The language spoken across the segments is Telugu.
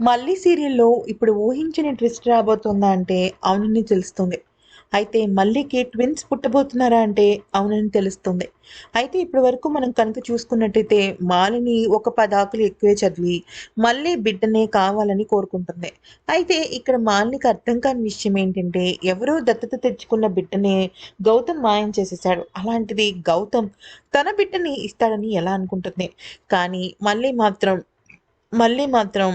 మళ్ళీ సీరియల్‌లో ఇప్పుడు ఊహించని ట్విస్ట్ రాబోతుందా అంటే అవునని తెలుస్తుంది. అయితే మళ్ళీకి ట్విన్స్ పుట్టబోతున్నారా అంటే అవునని తెలుస్తుంది. అయితే ఇప్పటి వరకు మనం కనుక చూసుకున్నట్టయితే మాలిని ఒక పదాకులు ఎక్కువే చదివి మళ్ళీ బిడ్డనే కావాలని కోరుకుంటుంది. అయితే ఇక్కడ మాలినికి అర్థం కాని విషయం ఏంటంటే ఎవరో దత్తత తెచ్చుకున్న బిడ్డనే గౌతమ్ మాయం చేసేసాడు. అలాంటిది గౌతమ్ తన బిడ్డని ఇస్తాడని ఎలా అనుకుంటుంది. కానీ మళ్ళీ మాత్రం మళ్ళీ మాత్రం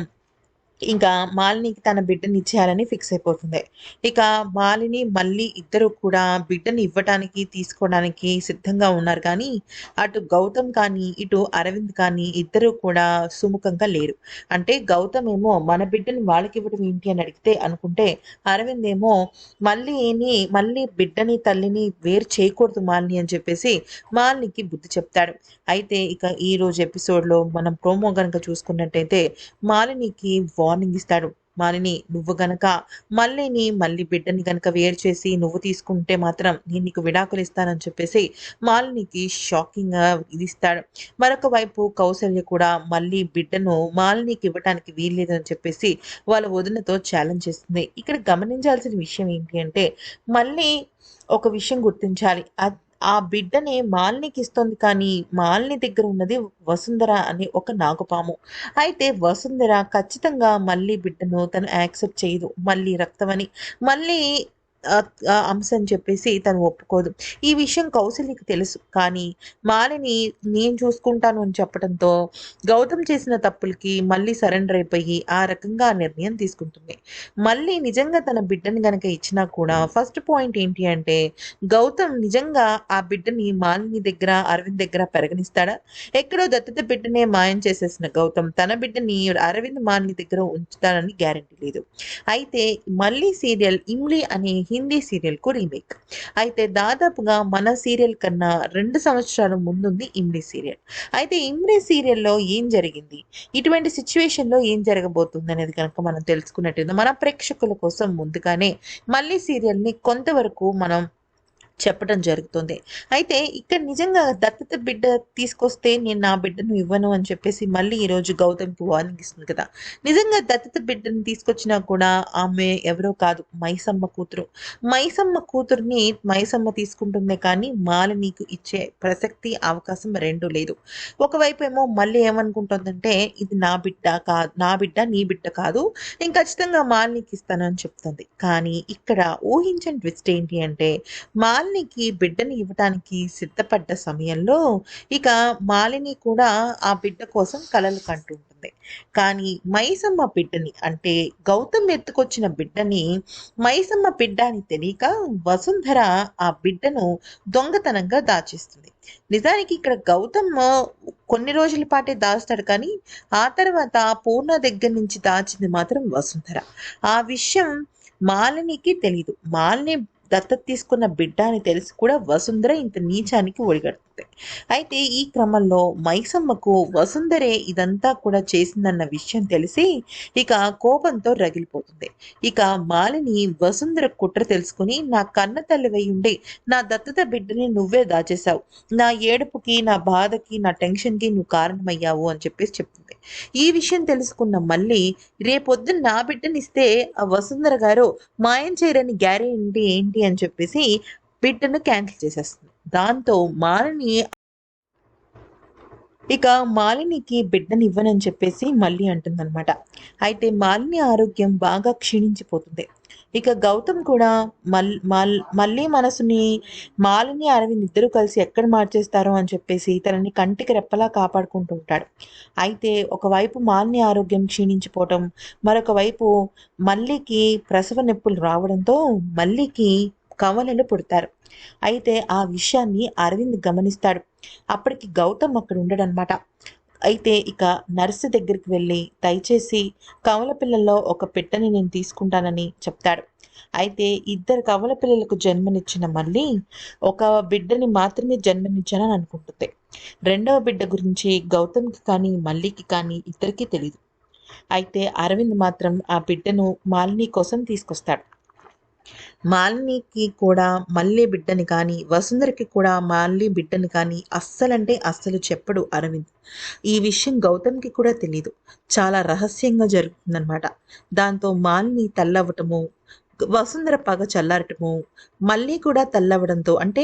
ఇంకా మాలినికి తన బిడ్డని ఇచ్చేయాలని ఫిక్స్ అయిపోతుంది. ఇక మాలిని, మళ్ళీ ఇద్దరు కూడా బిడ్డని ఇవ్వటానికి, తీసుకోవడానికి సిద్ధంగా ఉన్నారు కానీ, అటు గౌతమ్ కానీ, ఇటు అరవింద్ కానీ ఇద్దరు కూడా సుముఖంగా లేరు. అంటే గౌతమ్ ఏమో మన బిడ్డని వాళ్ళకివ్వడం ఏంటి అని అడిగితే అనుకుంటే, అరవింద్ ఏమో మళ్ళీ మళ్ళీ బిడ్డని, తల్లిని వేరు చేయకూడదు మాలిని అని చెప్పేసి మాలినికి బుద్ధి చెప్తాడు. అయితే ఇక ఈరోజు ఎపిసోడ్‌లో మనం ప్రోమో కనుక చూసుకున్నట్టయితే మాలినికి వార్నింగ్ ఇస్తాడు. మాలిని నువ్వు గనక మల్లిని, మళ్ళీ బిడ్డని గనక వేరు చేసి నువ్వు తీసుకుంటే మాత్రం నేను నీకు విడాకులు ఇస్తానని చెప్పేసి మాలినికి షాకింగ్‌గా ఇది ఇస్తాడు. మరొక వైపు కౌసల్య కూడా మళ్ళీ బిడ్డను మాలినికి ఇవ్వటానికి వీల్లేదని చెప్పేసి వాళ్ళ వదినతో ఛాలెంజ్ చేస్తుంది. ఇక్కడ గమనించాల్సిన విషయం ఏంటి అంటే మళ్ళీ ఒక విషయం గుర్తించాలి. అది ఆ బిడ్డని మాలినికి ఇస్తుంది కానీ మాలిని దగ్గర ఉన్నది వసుంధర అనే ఒక నాగుపాము. అయితే వసుంధర ఖచ్చితంగా మళ్ళీ బిడ్డను తను యాక్సెప్ట్ చేయదు. మళ్ళీ రక్తమని మళ్ళీ అంశం చెప్పేసి తను ఒప్పుకోదు. ఈ విషయం కౌశల్యకి తెలుసు. కానీ మాలిని నేను చూసుకుంటాను అని చెప్పడంతో గౌతమ్ చేసిన తప్పులకి మళ్ళీ సరెండర్ అయిపోయి ఆ రకంగా నిర్ణయం తీసుకుంటుంది. మళ్ళీ నిజంగా తన బిడ్డని గనక ఇచ్చినా కూడా ఫస్ట్ పాయింట్ ఏంటి అంటే గౌతమ్ నిజంగా ఆ బిడ్డని మాలిని దగ్గర, అరవింద్ దగ్గర పెరగనిస్తాడా? ఎక్కడో దత్తత బిడ్డనే మాయం చేసేసిన గౌతమ్ తన బిడ్డని అరవింద్, మాలిని దగ్గర ఉంచుతాడని గ్యారంటీ లేదు. అయితే మళ్ళీ సీరియల్ ఇమ్లీ అనే హిందీ సీరియల్‌కు రీమేక్. అయితే దాదాపుగా మన సీరియల్ కన్నా రెండు సంవత్సరాల ముందుంది ఇమ్లీ సీరియల్. అయితే ఇమ్లీ సీరియల్‌లో ఏం జరిగింది? ఇటువంటి సిచ్యువేషన్లో ఏం జరగబోతుందనేది కనుక మనం తెలుసుకున్నట్టు మన ప్రేక్షకుల కోసం ముందుగానే మళ్ళీ సీరియల్‌ని కొంతవరకు మనం చెప్పడం జరుగుతుంది. అయితే ఇక్కడ నిజంగా దత్తత బిడ్డ తీసుకొస్తే నేను నా బిడ్డను ఇవ్వను అని చెప్పేసి మళ్ళీ ఈరోజు గౌతమ్‌కి వార్నింగ్ ఇస్తుంది కదా! నిజంగా దత్తత బిడ్డను తీసుకొచ్చినా కూడా ఆమె ఎవరో కాదు మైసమ్మ కూతురు. మైసమ్మ కూతురిని మైసమ్మ తీసుకుంటుందే కానీ మాలినీకు ఇచ్చే ప్రసక్తి, అవకాశం రెండూ లేదు. ఒకవైపు ఏమో మళ్ళీ ఏమనుకుంటుందంటే ఇది నా బిడ్డ కాదు నా బిడ్డ నీ బిడ్డ కాదు. నేను ఖచ్చితంగా మాలినీకి ఇస్తాను అని చెప్తుంది. కానీ ఇక్కడ ఊహించని ట్విస్ట్ ఏంటి అంటే మాలినికి బిడ్డని ఇవ్వటానికి సిద్ధపడ్డ సమయంలో ఇక మాలిని కూడా ఆ బిడ్డ కోసం కలలు కంటుంటుంది కానీ మైసమ్మ బిడ్డని అంటే గౌతమ్ ఎత్తుకొచ్చిన బిడ్డని మైసమ్మ బిడ్డ అని తెలియక వసుంధర ఆ బిడ్డను దొంగతనంగా దాచేస్తుంది. నిజానికి ఇక్కడ గౌతమ్ కొన్ని రోజుల పాటే దాస్తాడు కానీ ఆ తర్వాత పూర్ణ దగ్గర నుంచి దాచింది మాత్రం వసుంధర. ఆ విషయం మాలినికి తెలీదు. మాలిని దత్తత తీసుకున్న బిడ్డ అని తెలిసి కూడా వసుంధర ఇంత నీచానికి ఒడిగడుతుంది. అయితే ఈ క్రమంలో మైసమ్మకు వసుంధరే ఇదంతా కూడా చేసిందన్న విషయం తెలిసి ఇక కోపంతో రగిలిపోతుంది. ఇక మాలిని వసుంధర కుట్ర తెలుసుకొని నా కన్న తల్లివై ఉండి నా దత్తత బిడ్డని నువ్వే దాచేశావు. నా ఏడుపుకి, నా బాధకి, నా టెన్షన్‌కి నువ్వు కారణమయ్యావు అని చెప్పేసి చెప్తుంది. ఈ విషయం తెలుసుకున్న మళ్ళీ రేపొద్దున నా బిడ్డనిస్తే ఆ వసుంధర గారు మాయం చేయరని గ్యారెంటీ ఏంటి అని చెప్పేసి బిడ్డను క్యాన్సిల్ చేసేస్తుంది. దాంతో మాలిని ఇక మాలినికి బిడ్డనివ్వనని చెప్పేసి మళ్ళీ అంటుందనమాట. అయితే మాలిని ఆరోగ్యం బాగా క్షీణించిపోతుంది. ఇక గౌతమ్ కూడా మల్ మల్ మళ్ళీ మనసుని మాలిని, అరవింద్ ఇద్దరు కలిసి ఎక్కడ మార్చేస్తారో అని చెప్పేసి తనని కంటికి రెప్పలా కాపాడుకుంటూ ఉంటాడు. అయితే ఒకవైపు మాలిని ఆరోగ్యం క్షీణించిపోవటం, మరొక వైపు మల్లికి ప్రసవ నొప్పులు రావడంతో మల్లికి కవలలు పుడతారు. అయితే ఆ విషయాన్ని అరవింద్ గమనిస్తాడు. అప్పటికి గౌతమ్ అక్కడ ఉండడనమాట. అయితే ఇక నర్సు దగ్గరికి వెళ్ళి దయచేసి కవల పిల్లల్లో ఒక పిట్టని నేను తీసుకుంటానని చెప్తాడు. అయితే ఇద్దరు కవల పిల్లలకు జన్మనిచ్చిన మళ్ళీ ఒక బిడ్డని మాత్రమే జన్మనిచ్చానని అనుకుంటుంది. రెండవ బిడ్డ గురించి గౌతమ్‌కి కానీ, మల్లికి కానీ ఇద్దరికీ తెలియదు అయితే అరవింద్ మాత్రం ఆ బిడ్డను మాలిని కోసం తీసుకొస్తాడు. మాలినికి కూడా మళ్ళీ బిడ్డని కానీ వసుంధరకి కూడా మళ్ళీ బిడ్డని కానీ అస్సలంటే అస్సలు చెప్పడు అరవింద్. ఈ విషయం గౌతమ్కి కూడా తెలీదు. చాలా రహస్యంగా జరుగుతుందనమాట దాంతో మాలిని తల్లవ్వటము వసుంధర పగ చల్లారటము మళ్ళీ కూడా తల్లవడంతో అంటే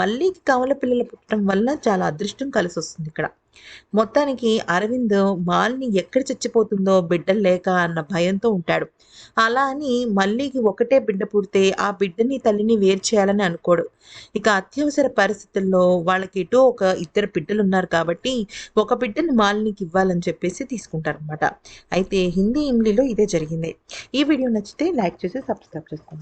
మళ్ళీ కమల పిల్లలు పుట్టడం వల్ల చాలా అదృష్టం కలిసి వస్తుంది ఇక్కడ. మొత్తానికి అరవింద్ మాలిని ఎక్కడ చచ్చిపోతుందో బిడ్డలు లేక అన్న భయంతో ఉంటాడు. అలా అని మళ్ళీకి ఒకటే బిడ్డ పుడితే ఆ బిడ్డని తల్లిని వేరు చేయాలని అనుకోడు. ఇక అత్యవసర పరిస్థితుల్లో వాళ్ళకి ఎటో ఒక ఇద్దరు బిడ్డలు ఉన్నారు కాబట్టి ఒక బిడ్డని మాలినికి ఇవ్వాలని చెప్పేసి తీసుకుంటారనమాట అయితే హిందీ ఇమ్లీలో ఇదే జరిగింది. ఈ వీడియో నచ్చితే లైక్ చేసి సబ్స్క్రైబ్ చేసుకోండి.